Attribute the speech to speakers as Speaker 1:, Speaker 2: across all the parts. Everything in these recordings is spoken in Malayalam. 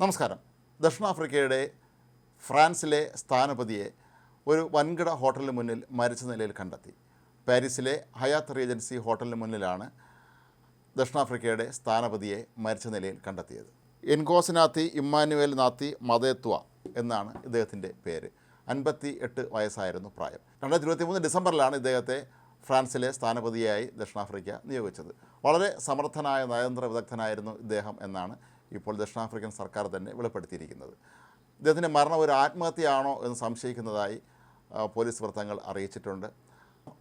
Speaker 1: നമസ്കാരം. ദക്ഷിണാഫ്രിക്കയുടെ ഫ്രാൻസിലെ സ്ഥാനപതിയെ ഒരു വൻകിട ഹോട്ടലിന് മുന്നിൽ മരിച്ച നിലയിൽ കണ്ടെത്തി. പാരീസിലെ ഹയാത്ത് റീജൻസി ഹോട്ടലിന് മുന്നിലാണ് ദക്ഷിണാഫ്രിക്കയുടെ സ്ഥാനപതിയെ മരിച്ച നിലയിൽ കണ്ടെത്തിയത്. എൻകോസിനാത്തി ഇമ്മാനുവേൽ നാത്തി മതേത്വ എന്നാണ് ഇദ്ദേഹത്തിന്റെ പേര്. അൻപത്തി എട്ട് വയസ്സായിരുന്നു പ്രായം. രണ്ടായിരത്തി ഇരുപത്തി മൂന്ന് ഡിസംബറിലാണ് ഇദ്ദേഹത്തെ ഫ്രാൻസിലെ സ്ഥാനപതിയായി ദക്ഷിണാഫ്രിക്ക നിയോഗിച്ചത്. വളരെ സമർത്ഥനായ നയതന്ത്ര വിദഗ്ധനായിരുന്നു ഇദ്ദേഹം എന്നാണ് ഇപ്പോൾ ദക്ഷിണാഫ്രിക്കൻ സർക്കാർ തന്നെ വെളിപ്പെടുത്തിയിരിക്കുന്നത്. ഇദ്ദേഹത്തിന്റെ മരണം ഒരു ആത്മഹത്യയാണോ എന്ന് സംശയിക്കുന്നതായി പോലീസ് വൃത്തങ്ങൾ അറിയിച്ചിട്ടുണ്ട്.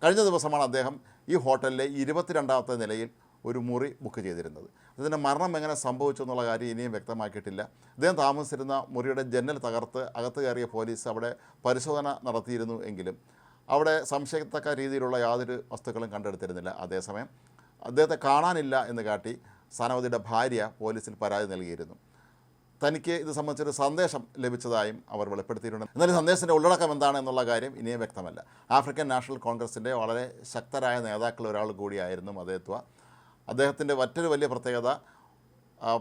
Speaker 1: കഴിഞ്ഞ ദിവസമാണ് അദ്ദേഹം ഈ ഹോട്ടലിലെ ഇരുപത്തിരണ്ടാമത്തെ നിലയിൽ ഒരു മുറി ബുക്ക് ചെയ്തിരുന്നത്. അതിന്റെ മരണം എങ്ങനെ സംഭവിച്ചു എന്നുള്ള കാര്യം ഇനിയും വ്യക്തമാക്കിയിട്ടില്ല. അദ്ദേഹം താമസിച്ചിരുന്ന മുറിയുടെ ജനൽ തകർത്ത് അകത്ത് കയറിയ പോലീസ് അവിടെ പരിശോധന നടത്തിയിരുന്നു എങ്കിലും അവിടെ സംശയത്തക്ക രീതിയിലുള്ള യാതൊരു വസ്തുക്കളും കണ്ടെടുത്തിരുന്നില്ല. അതേസമയം അദ്ദേഹത്തെ കാണാനില്ല എന്ന് കാട്ടി സ്ഥാനപതിയുടെ ഭാര്യ പോലീസിൽ പരാതി നൽകിയിരുന്നു. തനിക്ക് ഇത് സംബന്ധിച്ചൊരു സന്ദേശം ലഭിച്ചതായും അവർ വെളിപ്പെടുത്തിയിട്ടുണ്ട്. എന്നാൽ സന്ദേശത്തിന്റെ ഉള്ളടക്കം എന്താണ് എന്നുള്ള കാര്യം ഇനിയും വ്യക്തമല്ല. ആഫ്രിക്കൻ നാഷണൽ കോൺഗ്രസിന്റെ വളരെ ശക്തരായ നേതാക്കളിൽ ഒരാൾ കൂടിയായിരുന്നു മതേത്വ. അദ്ദേഹത്തിന്റെ മറ്റൊരു വലിയ പ്രത്യേകത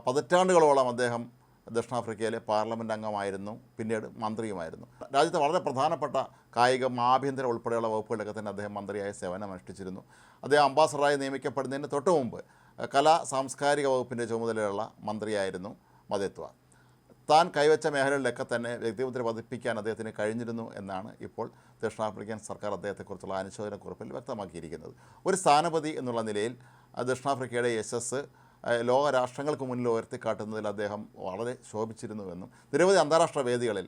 Speaker 1: പതിറ്റാണ്ടുകളോളം അദ്ദേഹം ദക്ഷിണാഫ്രിക്കയിലെ പാർലമെന്റ് അംഗമായിരുന്നു പിന്നീട് മന്ത്രിയുമായിരുന്നു. രാജ്യത്തെ വളരെ പ്രധാനപ്പെട്ട കായികം ആഭ്യന്തര ഉൾപ്പെടെയുള്ള വകുപ്പുകളിലൊക്കെ തന്നെ അദ്ദേഹം മന്ത്രിയായി സേവനം അനുഷ്ഠിച്ചിരുന്നു അദ്ദേഹം അംബാസഡറായി നിയമിക്കപ്പെടുന്നതിന് തൊട്ട് മുമ്പ് കലാ സാംസ്കാരിക വകുപ്പിന്റെ ചുമതലയുള്ള മന്ത്രിയായിരുന്നു മതേത്വ. താൻ കൈവച്ച മേഖലകളിലൊക്കെ തന്നെ വ്യക്തിമുദ്ര പതിപ്പിക്കാൻ അദ്ദേഹത്തിന് കഴിഞ്ഞിരുന്നു എന്നാണ് ഇപ്പോൾ ദക്ഷിണാഫ്രിക്കൻ സർക്കാർ അദ്ദേഹത്തെക്കുറിച്ചുള്ള അനുശോചനക്കുറിപ്പിൽ വ്യക്തമാക്കിയിരിക്കുന്നത്. ഒരു സ്ഥാനപതി എന്നുള്ള നിലയിൽ ദക്ഷിണാഫ്രിക്കയുടെ യശസ് ആ, ലോക രാഷ്ട്രങ്ങൾക്ക് മുന്നിൽ ഉയർത്തിക്കാട്ടുന്നതിൽ അദ്ദേഹം വളരെ ശോഭിച്ചിരുന്നുവെന്നും നിരവധി അന്താരാഷ്ട്ര വേദികളിൽ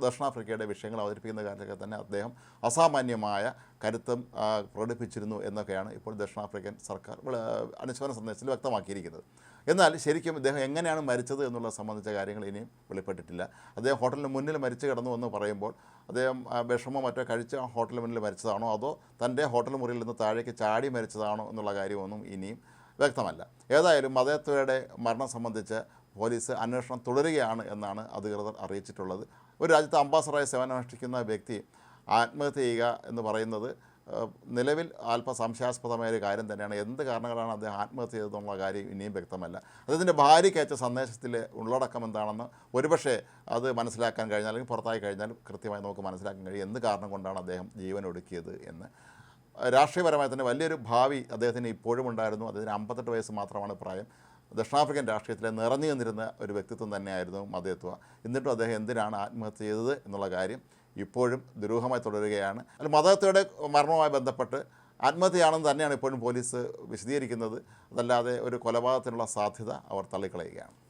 Speaker 1: ദക്ഷിണാഫ്രിക്കയുടെ വിഷയങ്ങൾ അവതരിപ്പിക്കുന്ന കാര്യത്തിലൊക്കെ തന്നെ അദ്ദേഹം അസാമാന്യമായ കരുത്തം പ്രകടിപ്പിച്ചിരുന്നു എന്നൊക്കെയാണ് ഇപ്പോൾ ദക്ഷിണാഫ്രിക്കൻ സർക്കാർ അനുശോചന സന്ദേശത്തിൽ വ്യക്തമാക്കിയിരിക്കുന്നത്. എന്നാൽ ശരിക്കും ഇദ്ദേഹം എങ്ങനെയാണ് മരിച്ചത് എന്നുള്ള സംബന്ധിച്ച കാര്യങ്ങൾ ഇനിയും വെളിപ്പെട്ടിട്ടില്ല. അദ്ദേഹം ഹോട്ടലിന് മുന്നിൽ മരിച്ചു കിടന്നു എന്ന് പറയുമ്പോൾ അദ്ദേഹം വിഷമോ മറ്റോ കഴിച്ച ഹോട്ടലിന് മുന്നിൽ മരിച്ചതാണോ അതോ തന്റെ ഹോട്ടൽ മുറിയിൽ നിന്ന് താഴേക്ക് ചാടി മരിച്ചതാണോ എന്നുള്ള കാര്യമൊന്നും ഇനിയും വ്യക്തമല്ല. ഏതായാലും മതേത്വയുടെ മരണം സംബന്ധിച്ച് പോലീസ് അന്വേഷണം തുടരുകയാണ് എന്നാണ് അധികൃതർ അറിയിച്ചിട്ടുള്ളത്. ഒരു രാജ്യത്ത് അംബാസഡറായി സേവനമനുഷ്ഠിക്കുന്ന വ്യക്തി ആത്മഹത്യ ചെയ്യുക എന്ന് പറയുന്നത് നിലവിൽ അല്പ സംശയാസ്പദമായ ഒരു കാര്യം തന്നെയാണ്. എന്ത് കാരണങ്ങളാണ് അദ്ദേഹം ആത്മഹത്യ ചെയ്തതെന്നുള്ള കാര്യം ഇനിയും വ്യക്തമല്ല. അദ്ദേഹത്തിന്റെ ഭാര്യയ്ക്ക് അയച്ച സന്ദേശത്തിൽ ഉള്ളടക്കം എന്താണെന്ന് ഒരുപക്ഷെ അത് മനസ്സിലാക്കാൻ കഴിഞ്ഞാൽ അല്ലെങ്കിൽ പുറത്തായി കഴിഞ്ഞാൽ കൃത്യമായി നമുക്ക് മനസ്സിലാക്കാൻ കഴിയും. എന്ത് കാരണം കൊണ്ടാണ് അദ്ദേഹം ജീവൻ ഒടുക്കിയത് എന്ന്. രാഷ്ട്രീയപരമായി തന്നെ വലിയൊരു ഭാവി അദ്ദേഹത്തിന് ഇപ്പോഴും ഉണ്ടായിരുന്നു. അദ്ദേഹത്തിന് അമ്പത്തെട്ട് വയസ്സ് മാത്രമാണ് പ്രായം. ദക്ഷിണാഫ്രിക്കൻ രാഷ്ട്രീയത്തിലെ നിറഞ്ഞു നിന്നിരുന്ന ഒരു വ്യക്തിത്വം തന്നെയായിരുന്നു മതേത്വ. എന്നിട്ടും അദ്ദേഹം എന്തിനാണ് ആത്മഹത്യ ചെയ്തത് എന്നുള്ള കാര്യം ഇപ്പോഴും ദുരൂഹമായി തുടരുകയാണ്. അല്ല മതത്വയുടെ മരണവുമായി ബന്ധപ്പെട്ട് ആത്മഹത്യയാണെന്ന് തന്നെയാണ് ഇപ്പോഴും പോലീസ് വിശദീകരിക്കുന്നത്. അതല്ലാതെ ഒരു കൊലപാതകത്തിനുള്ള സാധ്യത അവർ തള്ളിക്കളയുകയാണ്.